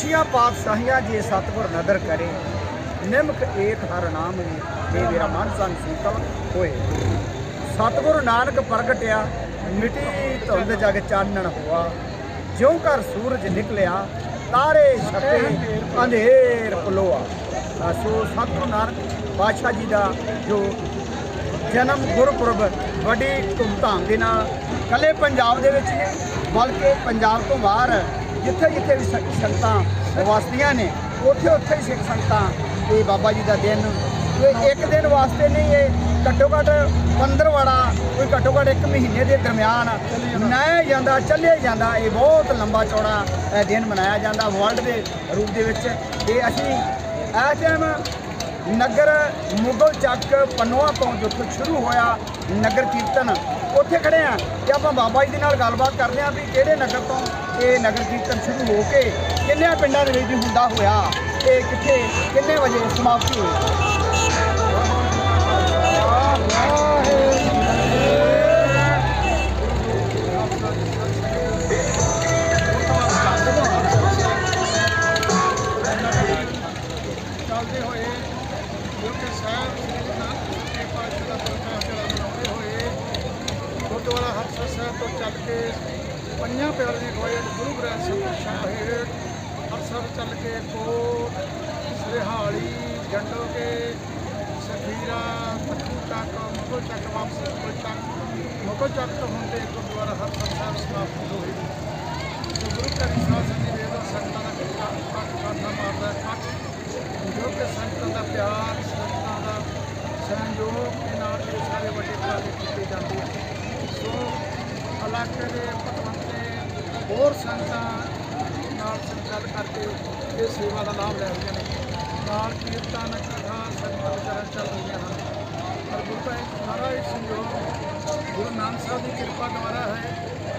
ਖੁਸ਼ੀਆਂ, ਪਾਤਸ਼ਾਹੀਆਂ ਜੇ ਸਤਿਗੁਰ ਨਦਰ ਕਰੇ, ਨਿਮਕ ਏਕ ਹਰ ਨਾਮ ਨੇ ਮੇਰਾ ਮਨ ਸੰਗ ਸੀਤਲ ਹੋਏ। ਸਤਿਗੁਰੂ ਨਾਨਕ ਪ੍ਰਗਟਿਆ, ਮਿੱਟੀ ਧੁੰਦ ਜਗ ਚਾਨਣ ਹੋਆ। ਜਿਉਂ ਘਰ ਸੂਰਜ ਨਿਕਲਿਆ, ਤਾਰੇ ਛਪੇ ਅੰਧੇਰ ਪਲੋਆ। ਸੋ ਸਤਿਗੁਰੂ ਨਾਨਕ ਪਾਤਸ਼ਾਹ ਜੀ ਦਾ ਜੋ ਜਨਮ ਗੁਰਪੁਰਬ ਵੱਡੀ ਧੂਮਧਾਮ ਦੇ ਨਾਲ, ਕੱਲੇ ਪੰਜਾਬ ਦੇ ਵਿੱਚ ਨਹੀਂ, ਬਲਕਿ ਪੰਜਾਬ ਤੋਂ ਬਾਹਰ ਜਿੱਥੇ ਜਿੱਥੇ ਵੀ ਸਿੱਖ ਸੰਗਤਾਂ ਵਸਦੀਆਂ ਨੇ, ਉੱਥੇ ਉੱਥੇ ਹੀ ਸਿੱਖ ਸੰਗਤਾਂ ਇਹ ਬਾਬਾ ਜੀ ਦਾ ਦਿਨ। ਇਹ ਇੱਕ ਦਿਨ ਵਾਸਤੇ ਨਹੀਂ, ਇਹ ਘੱਟੋ ਘੱਟ 15 ਵਾੜਾ ਕੋਈ ਘੱਟੋ ਘੱਟ ਇੱਕ ਮਹੀਨੇ ਦੇ ਦਰਮਿਆਨ ਮਨਾਇਆ ਜਾਂਦਾ, ਚੱਲਿਆ ਜਾਂਦਾ। ਇਹ ਬਹੁਤ ਲੰਬਾ ਚੌੜਾ ਦਿਨ ਮਨਾਇਆ ਜਾਂਦਾ ਵਰਲਡ ਦੇ ਰੂਪ ਦੇ ਵਿੱਚ। ਤੇ ਅਸੀਂ ਇਸ ਟਾਈਮ ਨਗਰ ਮੁਗਲ ਚੱਕ ਪਨੋਆ ਤੋਂ ਜਿੱਥੋਂ ਸ਼ੁਰੂ ਹੋਇਆ ਨਗਰ ਕੀਰਤਨ ਉੱਥੇ ਖੜੇ ਆ ਤੇ ਆਪਾਂ ਬਾਬਾ ਜੀ ਦੇ ਨਾਲ ਗੱਲਬਾਤ ਕਰਦੇ ਆ ਵੀ ਕਿਹੜੇ ਨਗਰ ਤੋਂ ਇਹ ਨਗਰ ਕੀਰਤਨ ਸ਼ੁਰੂ ਹੋ ਕੇ ਕਿੰਨੇ ਪਿੰਡਾਂ ਦੇ ਵਿੱਚ ਵੀ ਹੁੰਦਾ ਹੋਇਆ ਤੇ ਕਿੱਥੇ, ਕਿੰਨੇ ਵਜੇ ਸਮਾਪਤੀ ਹੋਈ? ਚੱਲਦੇ ਤੋਂ ਚੱਲ ਕੇ ਪੰਜਾਂ ਪਿਆਰਿਆਂ ਹੋਏ ਗੁਰੂ ਗ੍ਰੰਥ ਸਾਹਿਬ ਸਾਹਿਬ ਹਰਸਰ ਚੱਲ ਕੇ ਕੋਟ ਸਰਹਾਲੀ ਜੰਡੋ ਕੇ ਸਖੀਰਾ ਪੱਟੂ ਚੱਕ ਮੁਗਲ ਚੱਕ ਵਾਪਸ ਮੁਗਲ ਚੱਕ ਮੁਗਲ ਚੱਕ ਤੋਂ ਹੁੰਦੇ ਗੁਰਦੁਆਰਾ ਹਰਸਰ ਸਾਹਿਬ ਸਮਾਪਤ ਹੋਏ ਜੋ ਗੁਰੂ ਘਰ ਸ਼ਾਸਨ ਦੀ ਵੇਦ ਸੰਗਤਾਂ ਦਾ ਕਿਰਪਾ ਕੱਟ ਕਰਨਾ ਮਾਰਦਾ ਹੈ ਕੱਟ ਜੋ ਕਿ ਸੰਗਤਾਂ ਦਾ ਪਿਆਰ ਸੰਗਤਾਂ ਦਾ ਸਹਿਯੋਗ ਦੇ ਨਾਲ ਇਹ ਸਾਰੇ ਵੱਡੇ ਕਾਰਜ ਕੀਤੇ ਜਾਂਦੇ ਹਨ ਸੋ ਇਲਾਕੇ ਦੇ ਪਤਵੰਤੇ ਹੋਰ ਸੰਗਤਾਂ ਨਾਲ ਸੰਚਾਰ ਕਰਕੇ ਇਹ ਸੇਵਾ ਦਾ ਲਾਭ ਲੈ ਰਹੀਆਂ ਨੇ। ਨਾਲ ਕੀਰਤਨ, ਕਥਾ, ਸੰਗਤਾਂ ਵਿਚਾਰਾਂ ਚੱਲ ਰਹੀਆਂ ਹਨ। ਪਰ ਗੁਰੂ ਦਾ ਇੱਕ ਸਾਰਾ ਹੀ ਸੰਯੋਗ ਗੁਰੂ ਨਾਨਕ ਸਾਹਿਬ ਦੀ ਕਿਰਪਾ ਦੁਆਰਾ ਹੈ,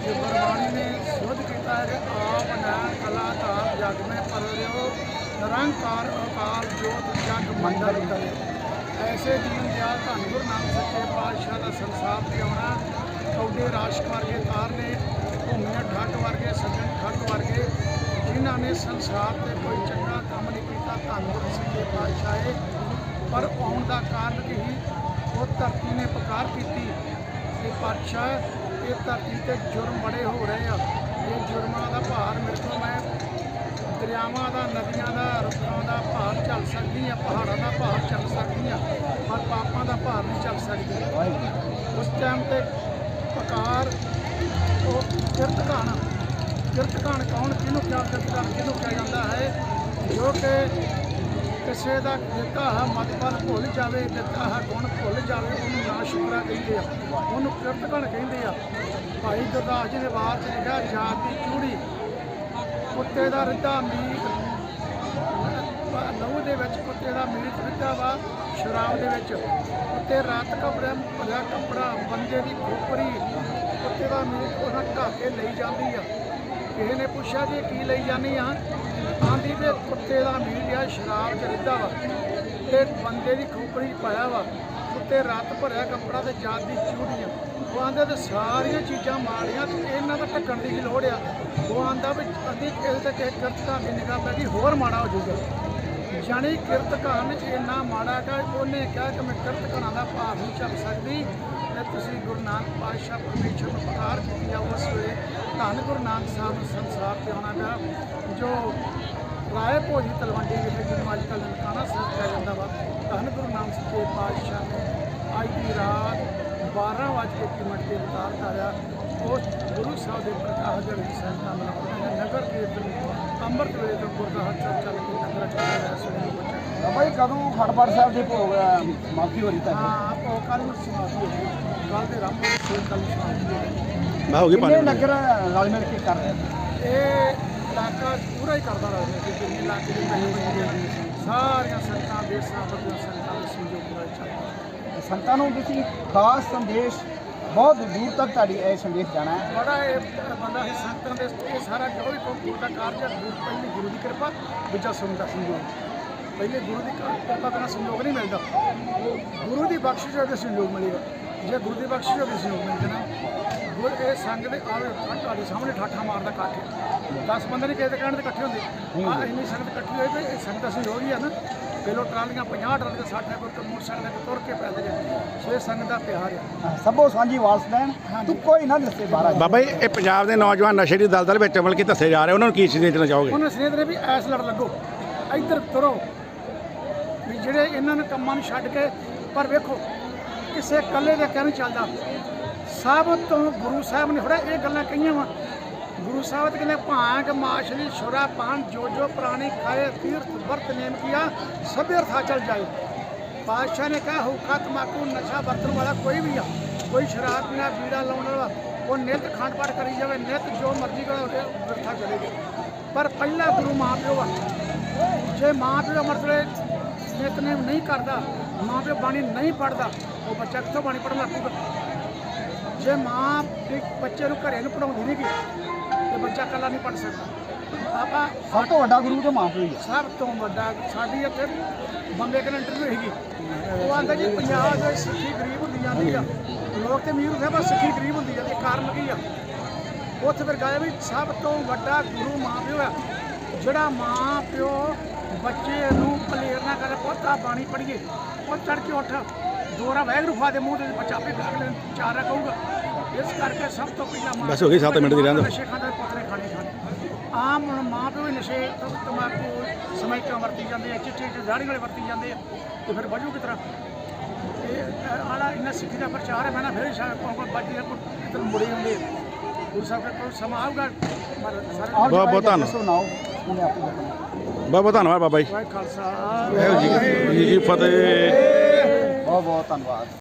ਜੋ ਗੁਰਬਾਣੀ ਨੇ ਸੋਧ ਕੀਤਾ ਹੈ ਕਿ ਆਪ ਨਾਨ ਕਲਾਕਾਰ ਜਗ ਮੈਂ ਪਰਰਿਓ ਨਿਰੰਕਾਰ ਅਕਾਲ ਜੋਤ ਜਗ ਮੰਡਲ ਕਰੇ। ਐਸੇ ਦੀਨ ਦਿਆਲ ਧੰਨ ਗੁਰੂ ਨਾਨਕ ਸੱਚੇ ਪਾਤਸ਼ਾਹ ਦਾ ਸੰਸਾਰ ਤੇ ਆਉਣਾ ਕੌਡੇ ਰਾਸ਼ਕ ਵਰਗੇ ਤਾਰ ਨੇ ਭੂਮੀਆਂ ਠੱਗ ਵਰਗੇ, ਸੱਜਣ ਠੱਗ ਵਰਗੇ, ਜਿਨ੍ਹਾਂ ਨੇ ਸੰਸਾਰ ਤੇ ਕੋਈ ਚੰਗਾ ਕੰਮ ਨਹੀਂ ਕੀਤਾ ਧੰਨ ਗੁਰੂ ਸੱਚੇ ਪਾਤਸ਼ਾਹ। ਪਰ ਆਉਣ ਦਾ ਕਾਰਨ ਹੀ ਉਹ ਧਰਤੀ ਨੇ ਪੁਕਾਰ ਕੀਤੀ ਕਿ ਪਾਤਸ਼ਾਹ, ਇਹ ਧਰਤੀ ਤੇ ਜੁਰਮ ਬੜੇ ਹੋ ਰਹੇ ਆ। ਇਹ ਜੁਰਮਾਂ ਦਾ ਭਾਰ ਮੇਰੇ ਤੋਂ ਮੈਂ ਦਰਿਆਵਾਂ ਦਾ, ਨਦੀਆਂ ਦਾ, ਰੁੱਖਾਂ ਦਾ ਭਾਰ ਚੱਲ ਸਕਦੀ ਆ, ਪਹਾੜਾਂ ਦਾ ਭਾਰ ਚੱਲ ਸਕਦੀ ਆ, ਪਰ ਪਾਪਾਂ ਦਾ ਭਾਰ ਨਹੀਂ ਚੱਲ ਸਕਦੀ। ਉਸ ਟਾਈਮ ਤੇ ਪਕਾਰ ਉਹ ਕਿਰਤ ਘਾਣ ਕਿਰਤ ਘਾਣ ਕੌਣ, ਕਿਹਨੂੰ ਕਿਹਾ ਕਿਰਤ ਘਾਣ, ਕਿਹਨੂੰ ਕਿਹਾ ਜਾਂਦਾ ਹੈ? ਜੋ ਕਿ ਕਿਸੇ ਦਾ ਦਿੱਤਾ ਹੈ ਮਤਪਲ ਭੁੱਲ ਜਾਵੇ ਦਿੱਤਾ ਹੈ, ਗੁਣ ਭੁੱਲ ਜਾਵੇ, ਉਹਨੂੰ ਨਾ ਸ਼ੁਕਰਾ ਕਹਿੰਦੇ ਆ। ਉਹਨੂੰ ਕਿਰਤ ਘਾਣ ਕਹਿੰਦੇ ਆ। ਭਾਈ ਗੁਰਦਾਸ ਜੀ ਨੇ ਬਾਹਰ ਚ ਲਿਖਿਆ, ਜਾਤ ਦੀ ਚੂੜੀ, ਕੁੱਤੇ ਦਾ ਰਿੱਧਾ, ਮੀਟ ਲਹੂ ਦੇ ਵਿੱਚ ਕੁੱਤੇ ਦਾ ਮੀਟ ਰਿੱਧਾ ਵਾ, ਸ਼ਰਾਬ ਦੇ ਵਿੱਚ। ਕੁੱਤੇ ਰਾਤ ਕੱਪੜਾ ਭਰਿਆ ਕੱਪੜਾ, ਬੰਦੇ ਦੀ ਖੋਪਰੀ, ਕੁੱਤੇ ਦਾ ਮੀਟ ਉਹਨਾਂ ਢੱਕ ਕੇ ਲਈ ਜਾਂਦੀ ਆ। ਕਿਸੇ ਨੇ ਪੁੱਛਿਆ ਜੀ ਕੀ ਲਈ ਜਾਂਦੀ ਆ? ਆਂਦੀ ਤੇ ਕੁੱਤੇ ਦਾ ਮੀਟ ਆ ਸ਼ਰਾਬ ਚ ਰਿੱਧਾ ਵਾ ਤੇ ਬੰਦੇ ਦੀ ਖੋਪਰੀ ਪਾਇਆ ਵਾ। ਉੱਤੇ ਰਾਤ ਭਰਿਆ ਕੱਪੜਾ ਤੇ ਜਾਤ ਦੀ ਚੂੜੀਆਂ ਉਹ ਆਂਦੇ ਤੇ ਸਾਰੀਆਂ ਚੀਜ਼ਾਂ ਮਾੜੀਆਂ ਤੇ ਇਹਨਾਂ ਦਾ ਢੱਕਣ ਦੀ ਕੀ ਲੋੜ ਆ? ਉਹ ਆਂਦਾ ਵੀ ਅਸੀਂ ਕਿਸੇ ਤੇ ਕਿਸੇ ਕਰਤਾ ਦੀ ਨਿਗਾਹ ਪੈ ਗਈ, ਹੋਰ ਮਾੜਾ ਹੋ ਜਾਊਗਾ। ਜਾਣੀ ਕਿਰਤ ਕਹਾਣ ਚ ਇੰਨਾ ਮਾੜਾ ਕਿ ਉਹਨੇ ਕਿਹਾ ਕਿ ਮੈਂ ਕਿਰਤ ਕਹਾਣਾ ਦਾ ਭਾਰ ਨਹੀਂ ਚੱਲ ਸਕਦੀ। ਤੇ ਤੁਸੀਂ ਗੁਰੂ ਨਾਨਕ ਪਾਤਸ਼ਾਹ ਪਰਮੇਸ਼ਰ ਨੂੰ ਪੁਕਾਰ ਕੀਤੀ ਆ ਉਸ ਵੇਲੇ ਧੰਨ ਗੁਰੂ ਨਾਨਕ ਸਾਹਿਬ ਨੂੰ ਸੰਸਾਰ ਤੇ ਆਉਣਾ ਪਿਆ, ਜੋ ਰਾਏ ਭੋਜੀ ਤਲਵੰਡੀ ਵਿਖੇ ਜਿਹਨੂੰ ਅੱਜ ਕੱਲ੍ਹ ਨਨਕਾਣਾ ਸਾਹਿਬ ਕਿਹਾ ਜਾਂਦਾ ਵਾ, ਧੰਨ ਗੁਰੂ ਨਾਨਕ ਸੱਚੇ ਪਾਤਸ਼ਾਹ ਨੇ ਅੱਜ ਦੀ ਰਾਤ 12 ਵਜੇ ਕੇ ਕੀ ਮਿੰਟ ਤੇ ਉਤਾਰ ਧਾਰਿਆ ਉਸ ਗੁਰੂ ਸਾਹਿਬ ਦੇ ਪ੍ਰਕਾਸ਼ ਦੇ ਵਿੱਚ ਸੰਤਾਂ ਮਨਾਉਂਦੇ ਨੇ ਨਗਰ ਕੀਰਤਨ ਅੰਮ੍ਰਿਤ ਵੇਲੇ ਤੋਂ ਗੁਰਦੁਆਰਾ ਸਾਹਿਬ ਚੱਲ ਕੇ ਨਗਰ ਚੱਲਦਾ ਸਵੇਰੇ ਬੱਚਾ ਬਾਬਾ ਜੀ ਕਦੋਂ ਖੜਪੜ ਸਾਹਿਬ ਦੇ ਭੋਗ ਸਮਾਪਤੀ ਹੋ ਰਹੀ ਤੁਹਾਡੀ ਹਾਂ ਉਹ ਕੱਲ ਨੂੰ ਸਮਾਪਤੀ ਹੋ ਗਈ। ਕੱਲ ਦੇ ਰਾਮ ਸੇ ਕੱਲ ਨੂੰ ਸਮਾਪਤੀ ਹੋ ਗਈ। ਮੈਂ ਹੋ ਗਈ ਪੰਜ ਨਗਰ ਰਲ ਮਿਲ ਕੇ ਕਰ ਰਹੇ? ਇਹ ਇਲਾਕਾ ਪੂਰਾ ਹੀ ਕਰਦਾ ਰਹੇ ਕਿ ਜਿੰਨੇ ਇਲਾਕੇ ਦੇ ਬਣੇ ਸਾਰੀਆਂ ਸੰਤਾਂ ਦੇ ਸਹਿਯੋਗ ਨਾਲ ਚੱਲਦਾ ਸੰਤਾਂ ਨੂੰ ਤੁਸੀਂ ਖਾਸ ਸੰਦੇਸ਼ ਬਹੁਤ ਦੂਰ ਤੱਕ ਤੁਹਾਡੀ ਇਹ ਸੰਦੇਸ਼ ਜਾਣਾ ਹੈ। ਬੜਾ ਇਹ ਬੰਦਾ ਹੈ ਸੰਤਾਂ ਦੇ ਇਹ ਸਾਰਾ ਜੋ ਵੀ ਕੋਈ ਦਾ ਕਾਰਜ ਹੈ ਗੁਰੂ ਪਹਿਲੀ ਗੁਰੂ ਦੀ ਕਿਰਪਾ ਦੂਜਾ ਸੁਣ ਦਾ ਸੰਯੋਗ। ਪਹਿਲੇ ਗੁਰੂ ਦੀ ਕਿਰਪਾ ਬਿਨਾਂ ਸੰਯੋਗ ਨਹੀਂ ਮਿਲਦਾ। ਗੁਰੂ ਦੀ ਬਖਸ਼ਿਸ਼ ਹੋਵੇ ਸੰਯੋਗ ਮਿਲੇਗਾ। ਜੇ ਗੁਰੂ ਦੀ ਬਖਸ਼ਿਸ਼ ਹੋਵੇ ਸੰਯੋਗ ਮਿਲ ਜਾਣਾ ਗੁਰ ਇਹ ਸੰਗ ਦੇ ਆਵੇ ਤੁਹਾਡੇ ਸਾਹਮਣੇ ਠਾਠਾ ਮਾਰਦਾ ਇਕੱਠ 10 ਬੰਦੇ ਨਹੀਂ ਕਿਸੇ ਦੇ ਕਹਿਣ ਤੇ ਇਕੱਠੇ ਹੁੰਦੇ। ਆ ਇੰਨੀ ਸੰਗਤ ਇਕੱਠੀ ਹੋਈ ਤੇ ਇਹ ਸੰਗਤ ਦਾ ਸੰਯੋਗ ਹੀ ਆ ਨਾ। ਪਹਿਲੋਂ ਟਰਾਲੀਆਂ 50 ਟਰਾਲੀਆਂ 60 ਕੋਈ ਤੇ ਮੋਟਰਸਾਈਕਲ ਤੇ ਤੁਰ ਕੇ ਪੈਦਲ ਸੋ ਇਹ ਸੰਗਤ ਦਾ ਪਿਆਰ ਆ ਸਭੋ ਸਾਂਝੀ ਵਾਲਸ ਲੈਣ ਤੂੰ ਕੋਈ ਨਾ ਦੱਸੇ ਬਾਹਰ ਬਾਬਾ ਜੀ ਇਹ ਪੰਜਾਬ ਦੇ ਨੌਜਵਾਨ ਨਸ਼ੇ ਦੀ ਦਲਦਲ ਵਿੱਚ ਅਮਲ ਕੀ ਦੱਸੇ ਜਾ ਰਹੇ ਉਹਨਾਂ ਨੂੰ ਕੀ ਸੰਦੇਸ਼ ਦੇਣਾ ਚਾਹੋਗੇ? ਉਹਨਾਂ ਸਨੇਹ ਨੇ ਵੀ ਐਸ ਲੜ ਲੱਗੋ। ਇੱਧਰ ਤੁਰੋ। ਵੀ ਜਿਹੜੇ ਇਹਨਾਂ ਨੇ ਕੰਮਾਂ ਨੂੰ ਛੱਡ ਕੇ ਪਰ ਵੇਖੋ ਕਿਸੇ ਇਕੱਲੇ ਦੇ ਕਹਿ ਨਹੀਂ ਚੱਲਦਾ। ਸਭ ਤੋਂ ਗੁਰੂ ਸਾਹਿਬ ਨੇ ਥੋੜਾ ਇਹ ਗੱਲਾਂ ਕਹੀਆਂ ਵਾ ਗੁਰੂ ਸਾਹਿਬ ਤੇ ਕਹਿੰਦੇ, ਭਾਂਗ ਮਾਛਲੀ ਛੁਰਾ ਪਾਨ ਜੋ ਜੋ ਪ੍ਰਾਣੀ ਖਾਏ, ਤੀਰਥ ਵਰਤ ਨੇਮ ਕੀਆ ਸਭੇ ਅਰਥਾ ਚਲ ਜਾਏ। ਪਾਤਸ਼ਾਹ ਨੇ ਕਹਾ ਹੁਕਾ ਤਮਾਕੂ ਨਸ਼ਾ ਵਰਤਣ ਵਾਲਾ ਕੋਈ ਵੀ ਆ, ਕੋਈ ਸ਼ਰਾਬ ਪੀਣਾ, ਬੀੜਾ ਲਾਉਣ ਵਾਲਾ, ਉਹ ਨਿਤ ਖੰਡ ਪਾਠ ਕਰੀ ਜਾਵੇ, ਨਿਤ ਜੋ ਮਰਜ਼ੀ ਕਰੋ ਵਰਥਾ ਚਲੇਗਾ ਪਰ ਪਹਿਲਾ ਗੁਰੂ ਮਾਂ ਪਿਓ ਆ। ਜੇ ਮਾਂ ਪਿਓ ਮਤਲਬ ਨਿਤਨੇਮ ਨਹੀਂ ਕਰਦਾ ਮਾਂ ਪਿਓ ਬਾਣੀ ਨਹੀਂ ਪੜਦਾ ਉਹ ਬੱਚਾ ਕਿੱਥੋਂ ਬਾਣੀ ਪੜ੍ਹਨ ਲੱਗ ਪਊਗਾ? ਜੇ ਮਾਂ ਇੱਕ ਬੱਚੇ ਨੂੰ ਘਰੇ ਨੂੰ ਪੜਾਉਂਦੀ ਨਹੀਂ ਗਈ ਬੱਚਾ ਇਕੱਲਾ ਨਹੀਂ ਪੜ ਸਕਦਾ। ਆਪਾਂ ਸਭ ਤੋਂ ਵੱਡਾ ਗੁਰੂ ਤੇ ਮਾਂ ਪਿਓ ਹੀ ਆ। ਸਭ ਤੋਂ ਵੱਡਾ ਸਾਡੀ ਇੱਥੇ ਬੰਬੇ ਕਨ ਇੰਟਰਵਿਊ ਹੈਗੀ। ਉਹ ਆਂਦਾ ਜੀ ਪੰਜਾਬ ਦੇ ਸਿੱਖੀ ਗਰੀਬ ਹੁੰਦੀ ਜਾਂਦੀ ਆ। ਲੋਕ ਤੇ ਅਮੀਰ ਹੁੰਦੇ ਪਰ ਸਿੱਖੀ ਗਰੀਬ ਹੁੰਦੀ ਜਾਂਦੀ ਆ। ਕਾਰਨ ਕੀ ਆ? ਉੱਥੇ ਫਿਰ ਗਾਇਆ ਵੀ ਸਭ ਤੋਂ ਵੱਡਾ ਗੁਰੂ ਮਾਂ ਪਿਓ ਆ ਜਿਹੜਾ ਮਾਂ ਪਿਓ ਬੱਚੇ ਨੂੰ ਪਲੇਰ ਨਾ ਕਰੇ ਪੋਤਾ ਬਾਣੀ ਪੜੀਏ ਉਹ ਚੜ ਕੇ ਉੱਠ ਦੋਰਾ ਵੈਗਰੂ ਫਾ ਦੇ ਮੂੰਹ ਤੇ ਬੱਚਾ ਆਪੇ ਅਗਲੇ ਨੂੰ ਚਾਰ ਕਹੂਗਾ ਇਸ ਕਰਕੇ ਸਭ ਤੋਂ ਪਹਿਲਾਂ ਮਾਂ ਬਸ ਹੋ ਗਈ ਸੱਤ ਮਿੰਟ ਦੀ ਰਹਿਣ ਦਿਓ। ਨਸ਼ੇ ਖਾਂਦੇ ਪੁੱਤਰੇ ਖਾਣੇ ਖਾਣੇ। ਆਮ ਹੁਣ ਮਾਂ ਪਿਓ ਵੀ ਨਸ਼ੇ ਤ- ਤੰਬਾਕੂ ਸਮੈਕਾਂ ਵਰਤੀ ਜਾਂਦੇ ਆ ਚਿੱਟੇ ਚਿੱਟੇ ਦਾੜੀ ਵਾਲੇ ਵਰਤੀ ਜਾਂਦੇ ਆ ਤੇ ਫਿਰ ਵਜੂ ਕਿਸ ਤਰ੍ਹਾਂ ਇਹ ਆਲਾ ਇਹਨਾਂ ਸਿੱਖੀ ਦਾ ਪ੍ਰਚਾਰ ਹੈ ਮੈਂ ਨਾ ਫਿਰ ਸ਼ਾਇਦ ਕੋਈ ਕੋਈ ਬਾਜੀ ਕੋਈ ਕਿਤੇ ਮੁੜੇ ਹੁੰਦੇ। ਗੁਰੂ ਸਾਹਿਬ ਦਾ ਕੋਈ ਸਮਾਂ ਆਊਗਾ? ਸਾਰੇ ਬਹੁਤ- ਬਹੁਤ ਧੰਨਵਾਦ। ਸੁਣਾਓ ਉਹਨੇ ਆਪੇ ਦੱਸਣਾ ਬਹੁਤ ਬਹੁਤ ਧੰਨਵਾਦ ਬਾਬਾ ਜੀ। ਵਾਹਿਗੁਰੂ ਜੀ ਕੀ ਫਤਿਹ। ਬਹੁਤ ਬਹੁਤ ਧੰਨਵਾਦ।